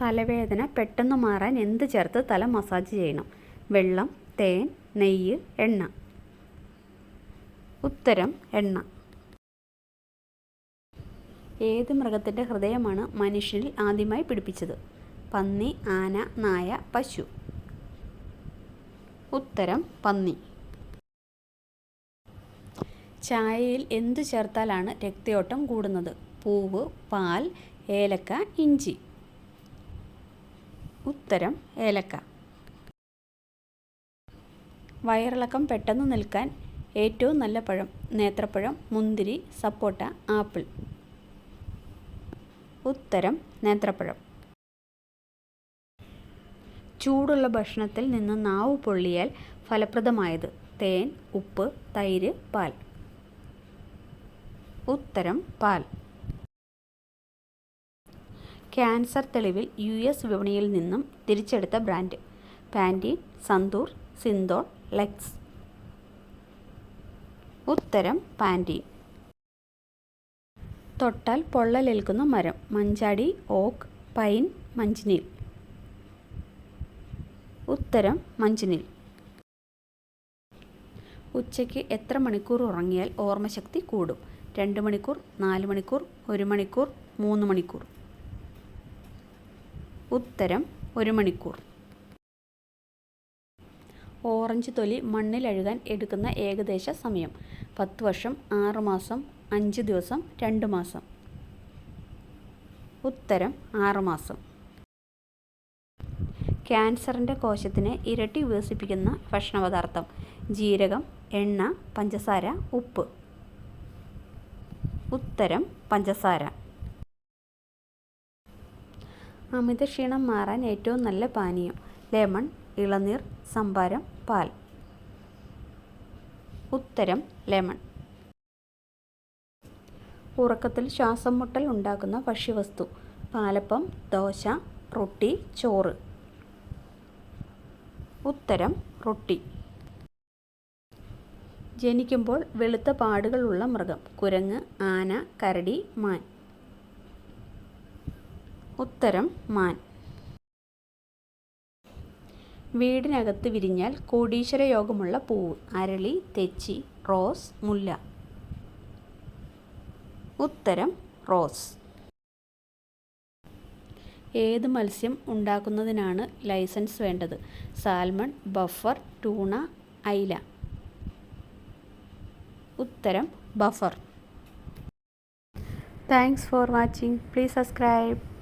തലവേദന പെട്ടെന്ന് മാറാൻ എന്ത് ചേർത്ത് തല മസാജ് ചെയ്യണം? വെള്ളം തേൻ നെയ്യ് എണ്ണ. ഉത്തരം എണ്ണ. ഏത് മൃഗത്തിന്റെ ഹൃദയമാണ് മനുഷ്യനിൽ ആദ്യമായി പിടിപ്പിച്ചത്? പന്നി ആന നായ പശു. ഉത്തരം പന്നി. ചായയിൽ എന്തു ചേർത്താലാണ് രക്തയോട്ടം കൂടുന്നത്? പൂവ് പാൽ ഏലക്ക ഇഞ്ചി. ഉത്തരം ഏലക്ക. വയറിളക്കം പെട്ടെന്ന് നിൽക്കാൻ ഏറ്റവും നല്ല പഴം നേത്രപ്പഴം മുന്തിരി സപ്പോട്ട ആപ്പിൾ. ഉത്തരം നേത്രപ്പഴം. ചൂടുള്ള ഭക്ഷണത്തിൽ നിന്ന് നാവ് പൊള്ളിയാൽ ഫലപ്രദമായത് തേൻ ഉപ്പ് തൈര് പാൽ. ഉത്തരം പാൽ. ക്യാൻസർ തെളിവിൽ യു എസ് വിപണിയിൽ നിന്നും തിരിച്ചെടുത്ത brand. Pantene Santoor Cinthol Lux. ഉത്തരം പാന്റീൻ തൊട്ടാൽ പൊള്ളലേൽക്കുന്ന മരം. മഞ്ചാടി ഓക്ക് പൈൻ മഞ്ചിനിൽ. ഉത്തരം മഞ്ചിനിൽ. ഉച്ചയ്ക്ക് എത്ര മണിക്കൂർ ഉറങ്ങിയാൽ ഓർമ്മശക്തി കൂടും? രണ്ട് മണിക്കൂർ നാല് മണിക്കൂർ ഒരു മണിക്കൂർ മൂന്ന് മണിക്കൂർ. ഉത്തരം ഒരു മണിക്കൂർ. ഓറഞ്ച് തൊലി മണ്ണിലഴുകാൻ എടുക്കുന്ന ഏകദേശ സമയം. പത്ത് വർഷം ആറ് മാസം അഞ്ച് ദിവസം രണ്ട് മാസം. ഉത്തരം ആറ് മാസം. ക്യാൻസറിന്റെ കോശത്തിനെ ഇരട്ടി വികസിപ്പിക്കുന്ന ഭക്ഷണപദാർത്ഥം ജീരകം എണ്ണ പഞ്ചസാര ഉപ്പ്. ഉത്തരം പഞ്ചസാര. അമിതക്ഷീണം മാറാൻ ഏറ്റവും നല്ല പാനീയം ലെമൺ ഇളനീർ സംഭാരം പാൽ. ഉത്തരം ലെമൺ. ഉറക്കത്തിൽ ശ്വാസം മുട്ടൽ ഉണ്ടാക്കുന്ന ഭക്ഷ്യവസ്തു പാലപ്പം ദോശ റൊട്ടി ചോറ്. ഉത്തരം റൊട്ടി. ജനിക്കുമ്പോൾ വെളുത്ത പാടുകളുള്ള മൃഗം കുരങ്ങ് ആന കരടി മാൻ. ഉത്തരം മാൻ. വീടിനകത്ത് വിരിഞ്ഞാൽ കോടീശ്വര യോഗമുള്ള പൂവ്. അരളി തെച്ചി റോസ് മുല്ല. ഉത്തരം റോസ്. ഏത് മത്സ്യം ഉണ്ടാക്കുന്നതിനാണ് ലൈസൻസ് വേണ്ടത്? സാൽമൺ ബഫർ ടൂണ ഐല. ഉത്തരം puffer. Thanks for watching. Please subscribe.